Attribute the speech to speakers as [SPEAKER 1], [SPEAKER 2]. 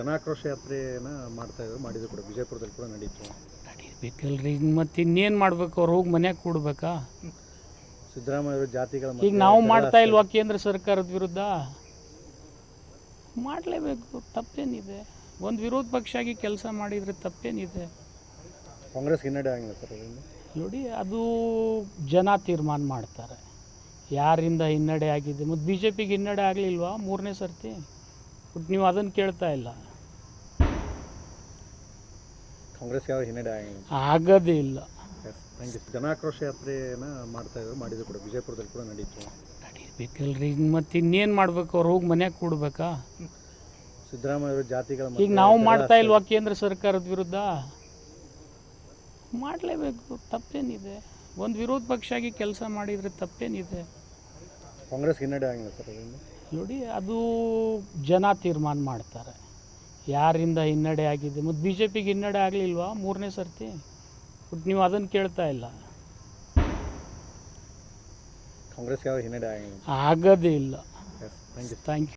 [SPEAKER 1] ಜನಾಕ್ರೋಶ ಯಾತ್ರೆನ ಮಾಡ್ತಾ ಇದ್ರು ಮಾಡಿದ್ರು ಕೂಡ. ವಿಜಯಪುರದಲ್ಲಿ ಕೂಡ ನಡೀತು.
[SPEAKER 2] ನಡೀಬೇಕಲ್ರಿ. ಮತ್ತು ಇನ್ನೇನು ಮಾಡ್ಬೇಕು? ಅವ್ರು ಹೋಗಿ ಮನ್ಯಾಗ ಕೂಡ್ಬೇಕಾ?
[SPEAKER 1] ಸಿದ್ದರಾಮಯ್ಯ ಅವರು ಜಾತಿಗಳ
[SPEAKER 2] ಈಗ ನಾವು ಮಾಡ್ತಾ ಇಲ್ವಾ ಕೇಂದ್ರ ಸರ್ಕಾರದ ವಿರುದ್ಧ? ಮಾಡಲೇಬೇಕು. ತಪ್ಪೇನಿದೆ. ಒಂದು ವಿರೋಧ ಪಕ್ಷ ಆಗಿ ಕೆಲಸ ಮಾಡಿದರೆ ತಪ್ಪೇನಿದೆ.
[SPEAKER 1] ಕಾಂಗ್ರೆಸ್ ಹಿನ್ನಡೆ ಆಗಿಲ್ಲ ಸರ್ ಅದರಿಂದ?
[SPEAKER 2] ನೋಡಿ ಅದು ಜನ ತೀರ್ಮಾನ ಮಾಡ್ತಾರೆ. ಯಾರಿಂದ ಹಿನ್ನಡೆ ಆಗಿದೆ? ಮತ್ತು ಬಿ ಜೆ ಪಿಗೆ ಹಿನ್ನಡೆ ಆಗಲಿಲ್ವಾ? ಮೂರನೇ ಸರ್ತಿ? ಬಟ್ ನೀವು ಅದನ್ನು ಕೇಳ್ತಾ ಇಲ್ಲ.
[SPEAKER 1] ಕಾಂಗ್ರೆಸ್ ಯಾವ ಹಿನ್ನಡೆ ಆಗಿಲ್ಲ.
[SPEAKER 2] ಆಗೋದೇ ಇಲ್ಲ.
[SPEAKER 1] ಜನಾಕ್ರೋಶ ಯಾತ್ರೆನ ಮಾಡ್ತಾ ಇದ್ರು ಮಾಡಿದ್ರು ಕೂಡ ವಿಜಯಪುರದಲ್ಲಿ ಕೂಡ ನಡೀತು.
[SPEAKER 2] ನಡೀಬೇಕಲ್ರಿ ಮತ್ತೆ ಇನ್ನೇನು ಮಾಡ್ಬೇಕು? ಅವ್ರು ಹೋಗಿ ಮನ್ಯಾಗ ಕೂಡ್ಬೇಕಾ?
[SPEAKER 1] ಸಿದ್ದರಾಮಯ್ಯ ಜಾತಿಗಳ
[SPEAKER 2] ಈಗ ನಾವು ಮಾಡ್ತಾ ಇಲ್ವಾ ಕೇಂದ್ರ ಸರ್ಕಾರದ ವಿರುದ್ಧ? ಮಾಡಲೇಬೇಕು ತಪ್ಪೇನಿದೆ. ಒಂದು ವಿರೋಧ ಪಕ್ಷ ಆಗಿ ಕೆಲಸ ಮಾಡಿದರೆ ತಪ್ಪೇನಿದೆ.
[SPEAKER 1] ಕಾಂಗ್ರೆಸ್ ಹಿನ್ನಡೆ ಆಗಿಲ್ಲ ಸರ್ ಅದರಿಂದ?
[SPEAKER 2] ನೋಡಿ ಅದು ಜನ ತೀರ್ಮಾನ ಮಾಡ್ತಾರೆ. ಯಾರಿಂದ ಹಿನ್ನಡೆ ಆಗಿದೆ? ಮತ್ತು ಬಿ ಜೆ ಪಿಗೆ ಹಿನ್ನಡೆ ಆಗಲಿಲ್ವಾ? ಮೂರನೇ ಸರ್ತಿ? ಬಟ್ ನೀವು ಅದನ್ನು ಕೇಳ್ತಾ ಇಲ್ಲ.
[SPEAKER 1] ಕಾಂಗ್ರೆಸ್ ಯಾವ ಹಿನ್ನಡೆ
[SPEAKER 2] ಆಗೋದೇ ಇಲ್ಲ.
[SPEAKER 1] Thank you
[SPEAKER 2] thank you